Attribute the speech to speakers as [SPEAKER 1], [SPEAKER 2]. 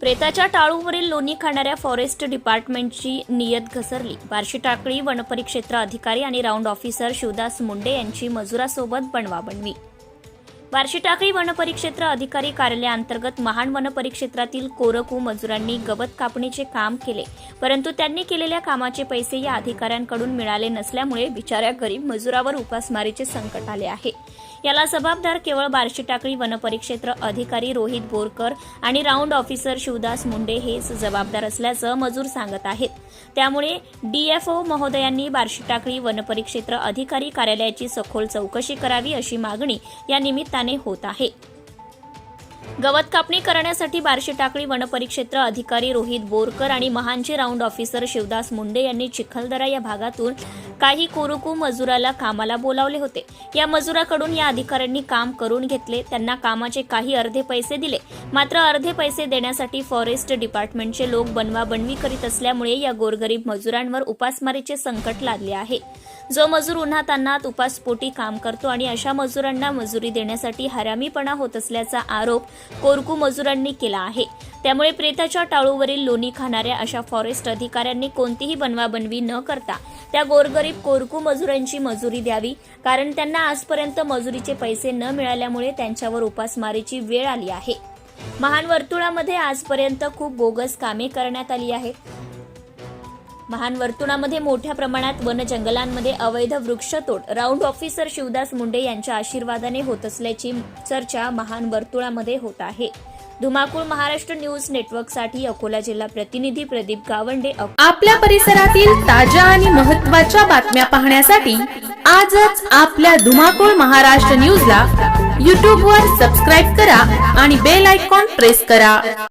[SPEAKER 1] प्रेताच्या टाळूवरील लोणी खाणाऱ्या फॉरेस्ट डिपार्टमेंटची नियत घसरली. बार्शी टाकळी वनपरिक्षेत्र अधिकारी आणि राऊंड ऑफिसर शिवदास मुंडे यांची मजुरासोबत बनवाबणवी बार्शी टाकळी वनपरिक्षेत्र अधिकारी कार्यालयाअंतर्गत महान वनपरिक्षेत्रातील कोरकू मजुरांनी गवत कापणीचे काम केले परंतु त्यांनी केलेल्या कामाचे पैसे या अधिकाऱ्यांकडून मिळाले नसल्यामुळे बिचाऱ्या गरीब मजुरावर उपासमारीचे संकट आले आहे. याला जबाबदार केवळ बार्शी टाकळी वनपरिक्षेत्र अधिकारी रोहित बोरकर आणि राऊंड ऑफिसर शिवदास मुंडे हेच जबाबदार असल्याचं मजूर सांगत आहेत. त्यामुळे डीएफओ महोदयांनी बार्शी टाकळी वनपरिक्षेत्र अधिकारी कार्यालयाची सखोल चौकशी करावी अशी मागणी या निमित्ताने होत आहे. गवत कापणी करण्यासाठी बार्शी टाकळी वनपरिक्षेत्र अधिकारी रोहित बोरकर आणि महानचे राऊंड ऑफिसर शिवदास मुंडे यांनी चिखलदरा या भागातून काही कोरुकू मजुराला कामाला बोलावले होते. या मजुराकडून या अधिकाऱ्यांनी काम करून घेतले. त्यांना कामाचे काही अर्धे पैसे दिले. मात्र अर्धे पैसे देण्यासाठी फॉरेस्ट डिपार्टमेंटचे लोक बनवाबनवी करीत असल्यामुळे या गोरगरीब मजुरांवर उपासमारीचे संकट लागले आहे. जो मजूर उन्हात अन्नात उपासपोटी काम करतो आणि अशा मजुरांना मजुरी देण्यासाठी हरामीपणा होत असल्याचा आरोप कोरकू मजुरांनी केला आहे. त्यामुळे प्रेताच्या टाळूवरील लोणी खाणाऱ्या अशा फॉरेस्ट अधिकाऱ्यांनी कोणतीही बनवाबनवी न करता त्या गोरगरीब कोरकू मजुरांची मजुरी द्यावी कारण त्यांना आजपर्यंत मजुरीचे पैसे न मिळाल्यामुळे त्यांच्यावर उपासमारीची वेळ आली आहे. महान वर्तुळामध्ये आजपर्यंत खूप बोगस कामे करण्यात आली आहेत. महान वर्तुळामध्ये मोठ्या प्रमाणात वन जंगलांमध्ये अवैध वृक्षतोड. राऊंड ऑफिसर शिवदास मुंडे यांच्या आशीर्वादाने होत असल्याची चर्चा महान वर्तुळामध्ये होत आहे. धुमाकूळ महाराष्ट्र न्यूज नेटवर्कसाठी अकोला जिल्हा प्रतिनिधी प्रदीप गावंडे
[SPEAKER 2] आपल्या परिसरातील ताज्या आणि महत्त्वाच्या बातम्या पाहण्यासाठी आजच आपल्या धुमाकूळ महाराष्ट्र न्यूजला यूट्यूबवर वर सबस्क्राईब करा आणि बेल आयकॉन प्रेस करा.